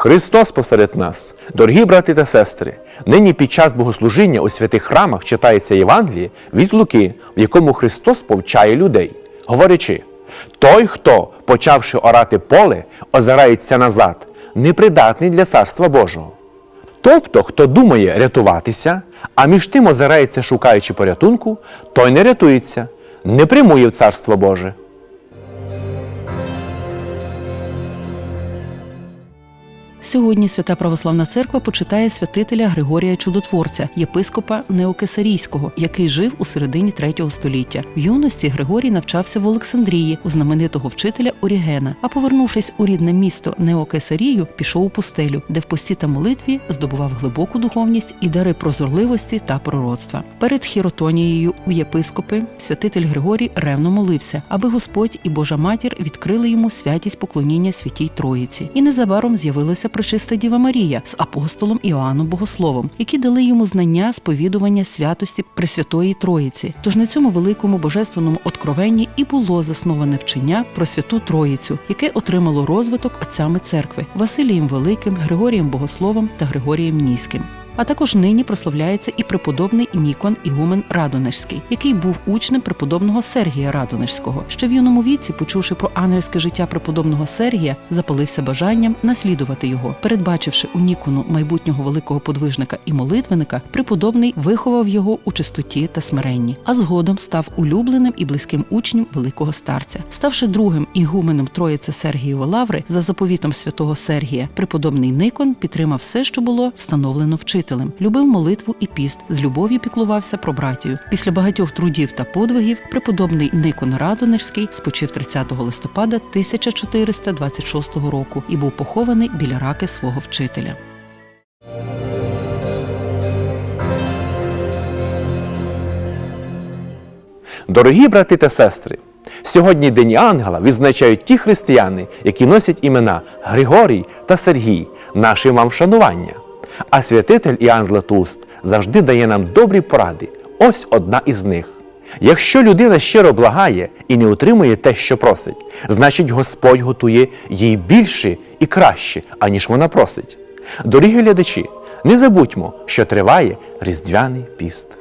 Христос посеред нас, дорогі брати та сестри, нині під час богослужіння у святих храмах читається Євангеліє від Луки, в якому Христос повчає людей, говорячи: той, хто, почавши орати поле, озирається назад, непридатний для царства Божого. Тобто, хто думає рятуватися, а між тим озирається, шукаючи порятунку, той не рятується, не прямує в царство Боже. Сьогодні Свята Православна Церква почитає святителя Григорія Чудотворця, єпископа Неокесарійського, який жив у середині третього століття. В юності Григорій навчався в Олександрії у знаменитого вчителя Орігена. А повернувшись у рідне місто Неокесарію, пішов у пустелю, де в пості та молитві здобував глибоку духовність і дари прозорливості та пророцтва. Перед хіротонією у єпископи святитель Григорій ревно молився, аби Господь і Божа матір відкрили йому святість поклоніння святій Троїці. І незабаром з'явилася пречиста Діва Марія з апостолом Іоанном Богословом, які дали йому знання сповідування святості Пресвятої Троїці. Тож на цьому великому божественному откровенні і було засноване вчення про святу Троїцю, яке отримало розвиток отцями церкви Василієм Великим, Григорієм Богословом та Григорієм Ніським. А також нині прославляється і преподобний Нікон Ігумен Радонежський, який був учнем преподобного Сергія Радонежського. Ще в юному віці, почувши про ангельське життя преподобного Сергія, запалився бажанням наслідувати його. Передбачивши у Нікону майбутнього великого подвижника і молитвенника, преподобний виховав його у чистоті та смиренні, а згодом став улюбленим і близьким учнем великого старця. Ставши другим ігуменом Троїці Сергієва Лаври за заповітом святого Сергія, преподобний Никон підтримав все, що було встановлено вчителем, любив молитву і піст, з любов'ю піклувався про братію. Після багатьох трудів та подвигів преподобний Никон Радонежський спочив 30 листопада 1426 року і був похований біля раки свого вчителя. Дорогі брати та сестри, сьогодні День Ангела відзначають ті християни, які носять імена Григорій та Сергій, наші вам вшанування. А святитель Іоанн Златуст завжди дає нам добрі поради. Ось одна із них. Якщо людина щиро благає і не отримує те, що просить, значить Господь готує їй більше і краще, аніж вона просить. Дорогі глядачі, не забудьмо, що триває Різдвяний піст.